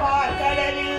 பார்க்கடலில்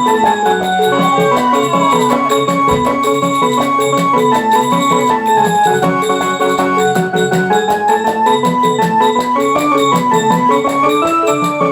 Música